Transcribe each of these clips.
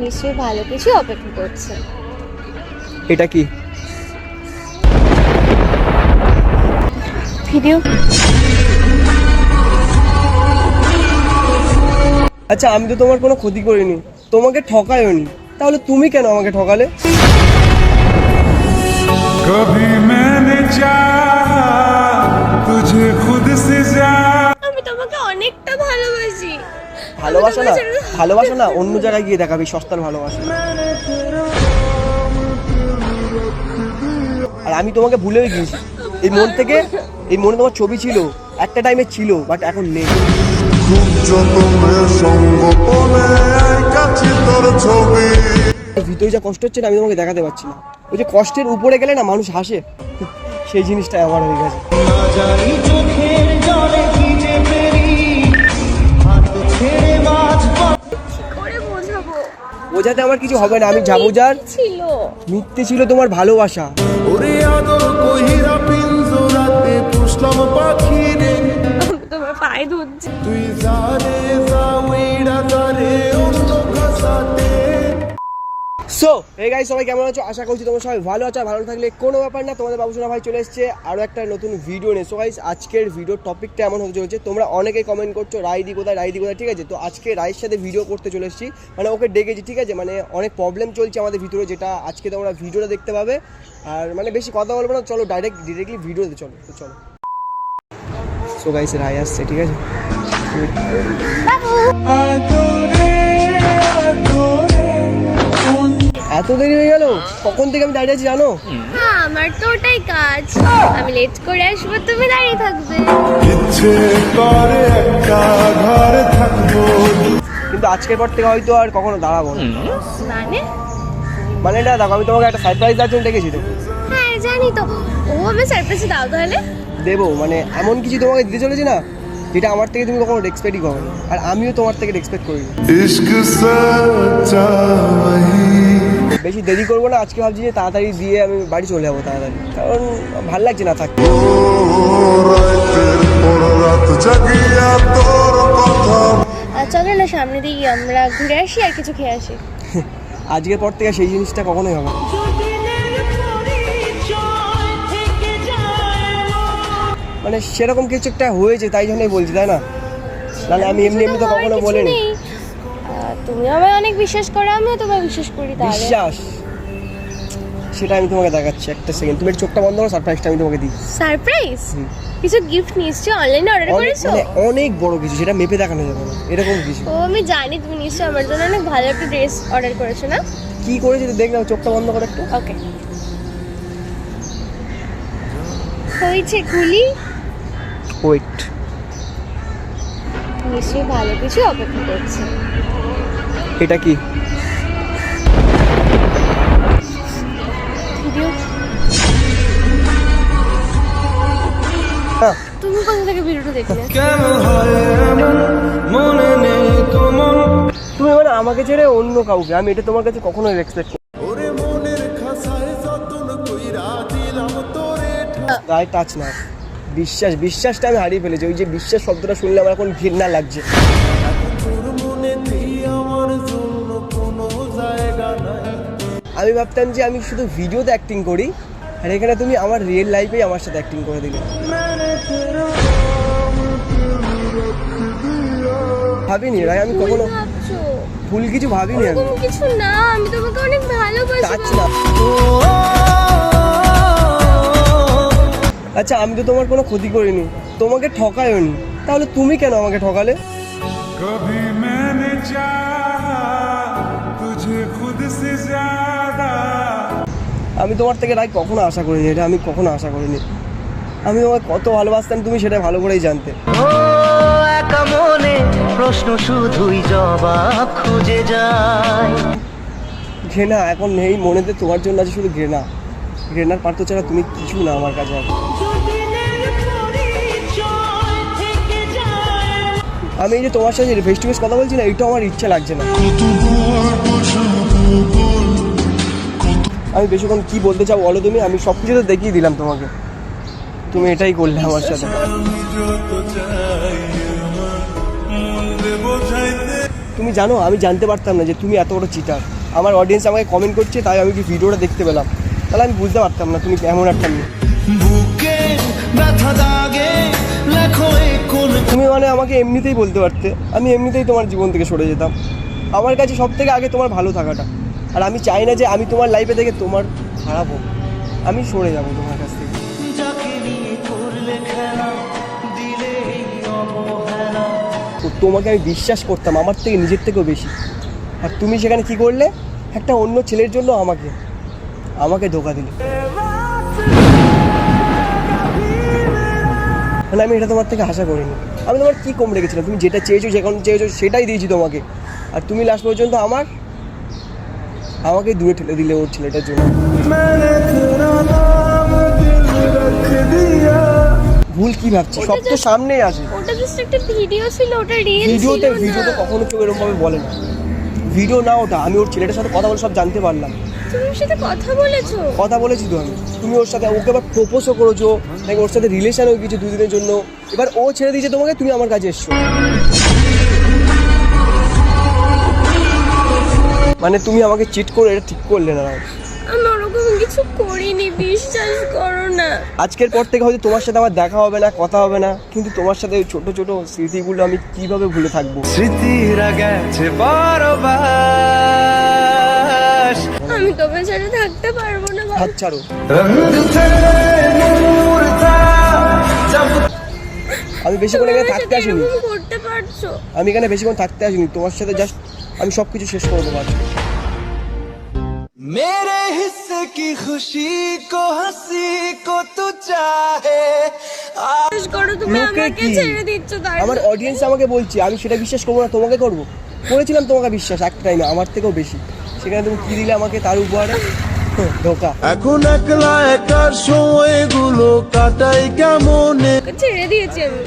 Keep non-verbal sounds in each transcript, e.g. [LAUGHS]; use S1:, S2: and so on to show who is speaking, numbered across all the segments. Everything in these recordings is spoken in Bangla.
S1: নিশ্চয়ই ভালো কিছু অপেক্ষা করছে
S2: এটা কি
S1: ভিডিও
S2: আচ্ছা আমি তো তোমার কোনো ক্ষতি করিনি তোমাকে ঠকায়নি তাহলে তুমি কেন আমাকে ঠকালে
S3: कभी मैंने चाहा तुझे खुद से ज्यादा
S1: আমি তোমাকে অনেকটা ভালোবাসি
S2: ভালোবাসা না ভালোবাসা না অন্য জায়গায় গিয়ে দেখাবি সস্তার ভালোবাসা। আর আমি তোমাকে ভুলেও গিয়েছি। এই মন থেকে এই মনে তোমার ছবি ছিল একটা টাইমে ছিল বাট এখন নেই। ভিতরে যা কষ্ট হচ্ছে না আমি তোমাকে দেখাতে পারছি না। ওই যে কষ্টের উপরে গেলে না মানুষ হাসে। সেই জিনিসটা আমার হয়ে গেছে। বোঝাতে আমার কিছু হবে না আমি যাব যার।
S1: ছিল।
S2: মিথ্যে ছিল তোমার ভালোবাসা।
S4: ওরে আদর কহিরা পিঞ্জরাতে পুষলাম পাখি রে
S1: তোমার পায়ে ধরছি।
S4: তুই যাওইরা যারে অন্য
S2: সো এই গাই সবাই কেমন আছো? আশা করছি তোমরা সবাই ভালো আছো ভালো থাকলে কোনো ব্যাপার না, তোমাদের বাবুসোনা ভাই চলে এসেছে আরও একটা নতুন ভিডিও নিয়ে। সো গাইস আজকের ভিডিওর টপিকটা এমন হতে চলেছে, তোমরা অনেকেই কমেন্ট করছ রাইদি কোথায় রাইদি কোথায়, ঠিক আছে? তো আজকে রায়ের সাথে ভিডিও করতে চলে এসেছি মানে ওকে ডেকেছি ঠিক আছে? মানে অনেক প্রবলেম চলছে আমাদের ভিতরে, যেটা আজকে তোমরা ভিডিওটা দেখতে পাবে। আর মানে বেশি কথা বলব না, চলো ডাইরেক্ট ডিরেক্টলি ভিডিওতে চলো, তো চলো। সো গাইস রায় আসছে, ঠিক আছে? এত দেরি হয়ে গেল? কখন থেকে আমি দাঁড়িয়ে আছি জানো?
S1: হ্যাঁ আমার তো ওটাই কাজ। আমি লেট করে আসব তুমি দাঁড়িয়ে থাকবে।
S4: ইচ্ছে করে একটা ঘরে থাকব।
S2: কিন্তু আজকের পর থেকে হয়তো আর কখনো দাঁড়াবো না।
S1: মানে?
S2: মানে না দেখো আমি তোমাকে একটা সারপ্রাইজ দেওয়ার জন্য ডেকেছি তো।
S1: হ্যাঁ জানি তো। ও আমি সারপ্রাইজ দাও তাহলে।
S2: দেবো মানে এমন কিছু তোমাকে দিতে চলেছি না যেটা আমার থেকে তুমি কখনো এক্সপেক্টই করো আর আমিও তোমার থেকে এক্সপেক্ট
S4: করি ইশক
S2: বেশি দেরি করব না আজকে ভাবছি যে তাড়াতাড়ি দিয়ে আমি বাড়ি চলে যাব তাড়াতাড়ি। কারণ ভালো লাগছে না থাকতে।
S1: চলো না সামনে দিয়ে আমরা ঘুরে আসি আর কিছু খেয়ে আসি।
S2: আজকের পর থেকে সেই জিনিসটা কখনোই হবে মানে সেরকম কিছু একটা হয়েছে তাই জন্যই বলছি তাই না? নাহলে আমি এমনি এমনি তো কখনো বলিনি।
S1: তুমি আমায় অনেক বিশ্বাস করো আমিও তোমায় বিশ্বাস করি তাহলে।
S2: বিশ্বাস? সেটা আমি তোমাকে দেখাচ্ছি একটা সেকেন্ড তুমি চোখটা বন্ধ করো সারপ্রাইজটা আমি তোমাকে দিই।
S1: সারপ্রাইজ কিছু গিফট নিশ্চয়ই অনলাইনে অর্ডার করেছ?
S2: মানে অনেক বড় কিছু সেটা মেপে দেখানো যাবে না এরকম কিছু।
S1: ও আমি জানি তুমি নিশ্চয়ই আমার জন্য অনেক ভালো একটা ড্রেস অর্ডার করেছ না?
S2: কি করেছি দেখ না চোখটা বন্ধ করো একটু।
S1: ওকে হয়েছে খুলি?
S2: ওয়েট
S1: নিশ্চয়ই ভালো কিছু অপেক্ষা করছে।
S2: এটা কি?
S1: তুমি কোথা থেকে ভিডিওটা দেখলে?
S2: তুমি মানে আমাকে ছেড়ে অন্য কাউকে আমি এটা তোমার কাছে কখনোই এক্সপেক্ট গায়ে টাচ না। বিশ্বাস বিশ্বাসটা আমি হারিয়ে ফেলেছি। ওই যে বিশ্বাস শব্দটা শুনলে আমার এখন ঘৃণা লাগছে। আমি ভাবতাম যে আমি শুধু ভিডিওতে অ্যাক্টিং করি আর এখানে তুমি আমার রিয়েল লাইফেই আমার সাথে অ্যাক্টিং করে দিলে। ভাবিনি রায় আমি কখনো
S1: ভুল
S2: কিছু ভাবিনি আমি।
S1: কিছু না আমি তোমাকে অনেক ভালোবাসি।
S2: আচ্ছা আমি তো তোমার কোনো ক্ষতি করিনি তোমাকে ঠকায়নি। তাহলে তুমি কেন আমাকে ঠকালে?
S3: কবি মানে
S2: আমি তোমার থেকে রায় কখনো আশা করিনি এটা আমি কখনো আশা করিনি। আমি তোমাকে কত ভালোবাসতাম তুমি সেটা ভালো করেই জানতে।
S5: ও মনে প্রশ্ন শুধুই জবাব খুঁজে যায়।
S2: ঘৃণা এখন নেই মনেতে তোমার জন্য আছে শুধু ঘৃণা। ঘৃণার পার্থ ছাড়া তুমি কিছু না আমার কাছে আর। আমি এই যে তোমার সাথে ফেস টু ফেস কথা বলছি না এইটাও আমার ইচ্ছা লাগছে না। আমি বেশিক্ষণ কি বলতে চাও বলো তুমি? আমি সব কিছু তো দেখিয়ে দিলাম তোমাকে। তুমি এটাই করলে আমার সাথে। তুমি জানো, আমি জানতে পারতাম না যে তুমি এত বড় চিটার আমার অডিয়েন্স আমাকে কমেন্ট করছে, তাই আমি ভিডিওটা দেখতে পেলাম? তাহলে আমি বুঝতে পারতাম না তুমি এমন একটা তুমি মানে আমাকে এমনিতেই বলতে পারতে। আমি এমনিতেই তোমার জীবন থেকে সরে যেতাম। আমার কাছে সব থেকে আগে তোমার ভালো থাকাটা। আর আমি চাই না যে আমি তোমার লাইফে থেকে তোমার খারাপ হোক আমি সরে যাব তোমার কাছ থেকে। তোমাকে আমি বিশ্বাস করতাম আমার থেকে নিজের থেকেও বেশি। আর তুমি সেখানে কি করলে? একটা অন্য ছেলের জন্য আমাকে আমাকে ধোকা দিলে। মানে আমি এটা তোমার থেকে আশা করিনি। আমি তোমার কী কম রেখেছিলাম? তুমি যেটা চেয়েছো যেখানে চেয়েছো সেটাই দিয়েছি তোমাকে। আর তুমি লাস্ট পর্যন্ত আমার আমাকে দূরে ঠেলে দিলে ওর ছেলেটার জন্য। ভুল কি ভাবছি সব তো সামনেই আসে
S1: ওটা জাস্ট একটা ভিডিও ছিল ওটা রিয়েল
S2: ভিডিওতে ভিডিওতে কখনো কেউ এরকম ভাবে বলে না। ভিডিও না ওটা। আমি ওর ছেলেটার সাথে কথা বলে সব জানতে পারলাম।
S1: তুমি ওর সাথে কথা বলেছ?
S2: কথা বলেছি তো আমি। তুমি ওর সাথে ওকে আবার প্রপোজও করেছ। নাকি ওর সাথে রিলেশন হয়ে গেছে দুদিনের জন্য। এবার ও ছেড়ে দিয়েছে তোমাকে তুমি আমার কাছে এসছো। মানে তুমি আমাকে চিট করে এটা ঠিক করলে না
S1: আমি কিছু করিনি বিশ্বাস করো না।
S2: আজকের পর থেকে হয়তো তোমার সাথে আমার দেখা হবে না কথা হবে না কিন্তু তোমার সাথে ওই ছোট ছোট স্মৃতিগুলো আমি কীভাবে ভুলে থাকব?
S4: স্মৃতিরা গেছে বারবার
S1: আমি তোমার সাথে থাকতে পারব না
S2: হাত ছাড়ো। আমি বেশিক্ষণ এখানে থাকতে আসিনি।
S1: করতে পারছ।
S2: আমি এখানে বেশিক্ষণ থাকতে আসিনি তোমার সাথে জাস্ট আমি সব কিছু শেষ করে দেবো
S4: মেরে হিসে কি খুশি কো হাসি কো তু চাহে
S1: বিশ্বাস করো তুমি আমাকে ছেড়ে দিচ্ছ তাই
S2: আমার অডিয়েন্স আমাকে বলছি আমি সেটা বিশ্বাস করব না তোমাকে করব। করেছিলাম তোমাকে বিশ্বাস একটা টাইমে আমার থেকেও বেশি। সেখানে তুমি কি দিলে আমাকে তার উপহারে? [LAUGHS] ধোকা।
S4: এখন একলা একার সময়গুলো কাটাই কেমন?
S1: ছেড়ে দিয়েছি আমি।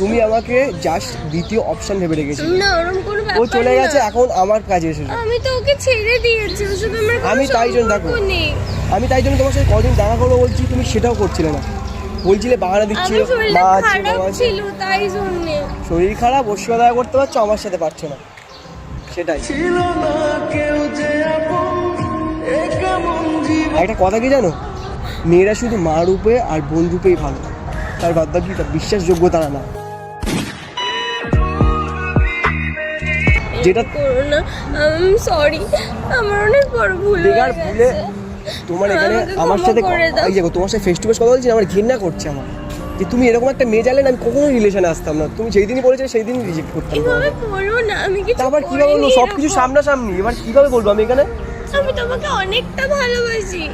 S2: তুমি আমাকে জাস্ট দ্বিতীয় অপশন ভেবে রেখেছি
S1: না ওরকম কোনো
S2: ও চলে গেছে এখন আমার কাজে এসেছে।
S1: আমি তো ওকে ছেড়ে দিয়েছি ওর সাথে আমার
S2: আমি তাই জন্য দেখো। আমি তাই জন্য তোমার সাথে কদিন দেখা করব বলছি তুমি সেটাও করছিলে না। বলছিলে বাহানা দিচ্ছিল মা আছে বাবা আছে।
S1: ছিল তাই জন্যে।
S2: শরীর খারাপ ওর সাথে দেখা করতে পারছ আমার সাথে পারছ না। সেটাই।
S4: ছিল না কেউ যে
S2: একটা কথা কি জানো? মেয়েরা শুধু মা রূপে আর বোন রূপেই ভালো। তার বাদ বাকি বিশ্বাসযোগ্য তারা না। যেটা
S1: করো না সরি আমার অনেক বড় ভুল হয়ে
S2: ভুলে। তোমার এখানে আমার সাথে এই দেখো তোমার সাথে ফেস টু ফেস কথা বলছি আমার ঘৃণা করছে আমার। যে তুমি এরকম একটা মেয়ে জানলে আমি কখনো রিলেশনে আসতাম না। তুমি যেই দিনই বলেছিলে সেই দিনই রিজেক্ট করতাম
S1: এভাবে বলো না আমি কিছু
S2: তারপর কীভাবে বলব সব কিছু। সামনাসামনি। এবার কীভাবে বলব আমি এখানে?
S1: আমি তোমাকে অনেকটা ভালোবাসি।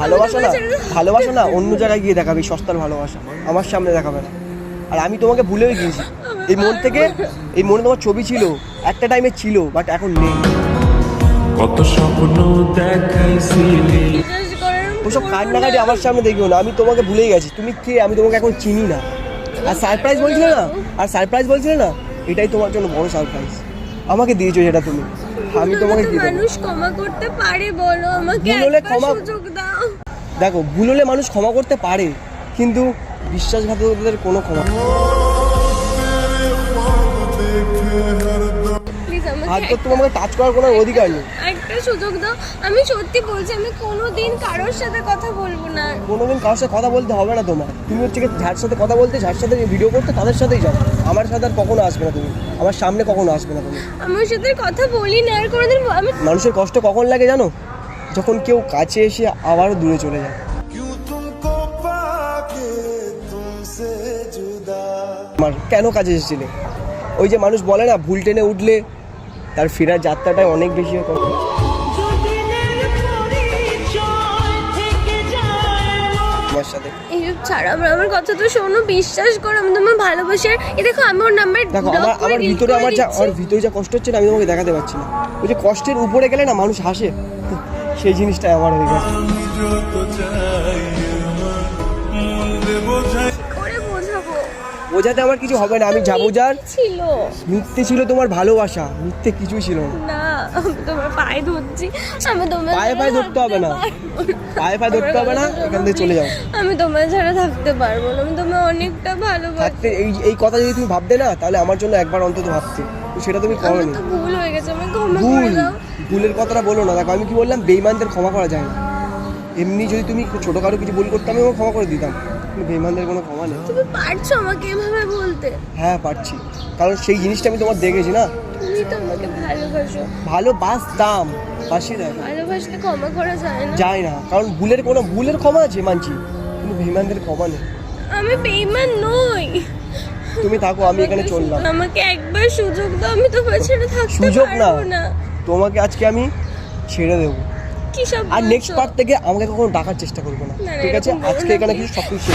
S2: ভালোবাসা না ভালোবাসা না অন্য জায়গায় গিয়ে দেখাবে সস্তার ভালোবাসা। আমার সামনে দেখাবে না। আর আমি তোমাকে ভুলেও গিয়েছি। এই মন থেকে এই মনে তোমার ছবি ছিল একটা টাইমে ছিল বাট এখন নেই।
S3: কত স্বপ্ন দেখাইছিলি।
S2: ওসব কান্নাকাটি। আমার সামনে দেখিও না আমি তোমাকে ভুলেই গেছি। তুমি কে? আমি তোমাকে এখন চিনি না। আর সারপ্রাইজ বলছিলে না? আর সারপ্রাইজ বলছিলে না? এটাই তোমার জন্য বড় সারপ্রাইজ আমাকে দিয়েছ যেটা তুমি। আমি তোমাকে কি দেবো।
S1: মানুষ ক্ষমা করতে পারে বলো আমাকে
S2: ভুল হলে ক্ষমা-
S1: সুযোগ দাও।
S2: দেখো ভুল হলে মানুষ ক্ষমা করতে পারে কিন্তু বিশ্বাসঘাতকদের কোনো ক্ষমা হাত তো আমাকে টাচ করার কোনো অধিকার নেই।
S1: একটা সুযোগ দাও। আমি সত্যি বলছি আমি কোনোদিন কারোর সাথে কথা বলব না।
S2: কোনোদিন কারোর সাথে কথা বলতে হবে না তোমার। তুমি হচ্ছে যার সাথে কথা বলতে যার সাথে ভিডিও করতে তাদের সাথেই যাও। আমার সাথে আর কখনো আসবে না তুমি। আমার সামনে কখনো আসবে না তুমি।
S1: আমার সাথে কথা বলি না আর কোনোদিন আমি
S2: মানুষের কষ্ট কখন লাগে জানো? যখন কেউ কাছে এসে আবারও দূরে চলে যায়। কেন কাজে এসেছিলে? ওই যে মানুষ বলে না ভুল টেনে উঠলে তার ফেরার যাত্রাটাই অনেক বেশি হয় কষ্ট। তোমার সাথে
S1: এইসব ছাড়া আমার কথা তো শোনো বিশ্বাস করো আমি তোমার দেখো আমি ওর নাম্বার
S2: দেখো আমার আমার ভিতরে আমার যা আমার ভিতরে যা কষ্ট হচ্ছে না আমি তোমাকে দেখাতে পারছি না। ওই যে কষ্টের উপরে গেলে না মানুষ হাসে। সেই জিনিসটাই আমার হয়ে গেছে। বোঝাতে আমার কিছু হবে না আমি যাব যার
S1: ছিল।
S2: মিথ্যে ছিল তোমার ভালোবাসা মিথ্যে কিছুই ছিল না।
S1: না তোমার পায়ে ধরছি আমি তোমার
S2: পায়ে পায়ে ধরতে হবে না। পায়ে পায়ে ধরতে হবে না এখান থেকে চলে যাও।
S1: আমি তোমার ছাড়া থাকতে পারব না আমি তোমার অনেকটা ভালোবাসি।
S2: থাকতে এই এই কথা যদি তুমি ভাবতে না তাহলে আমার জন্য একবার অন্তত ভাবতে। তো সেটা তুমি করো
S1: না ভুল হয়ে গেছে আমি ক্ষমা করে দাও।
S2: ভুলের কথাটা বলো না। দেখো আমি কি বললাম? বেইমানদের ক্ষমা করা যায় না। এমনি যদি তুমি ছোটোখাটো কিছু ভুল করতাম আমি ক্ষমা করে দিতাম। কিন্তু বেইমানদের কোনো ক্ষমা নেই।
S1: তুমি পারছ আমাকে এভাবে বলতে?
S2: হ্যাঁ পারছি। কারণ সেই জিনিসটা আমি তোমার দেখেছি না?
S1: তুমি তো আমাকে ভালোবাসো।
S2: ভালোবাসতাম। বাসি দেখো
S1: ভালোবাসতে ক্ষমা করা যায় না।
S2: যায় না। কারণ ভুলের কোনো ভুলের ক্ষমা আছে মানছি। কিন্তু বেইমানদের ক্ষমা নেই।
S1: আমি বেইমান নই।
S2: তুমি থাকো আমি এখানে চললাম।
S1: আমাকে একবার সুযোগ দাও আমি তোমার ছেড়ে থাকতে
S2: সুযোগ না।
S1: না।
S2: তোমাকে আজকে আমি ছেড়ে দেবো।
S1: কি সব
S2: আর নেক্সট? পার্ট থেকে আমাকে কখনো ডাকার চেষ্টা করবে না ঠিক আছে আজকে এখানে। কিছু সব কিছু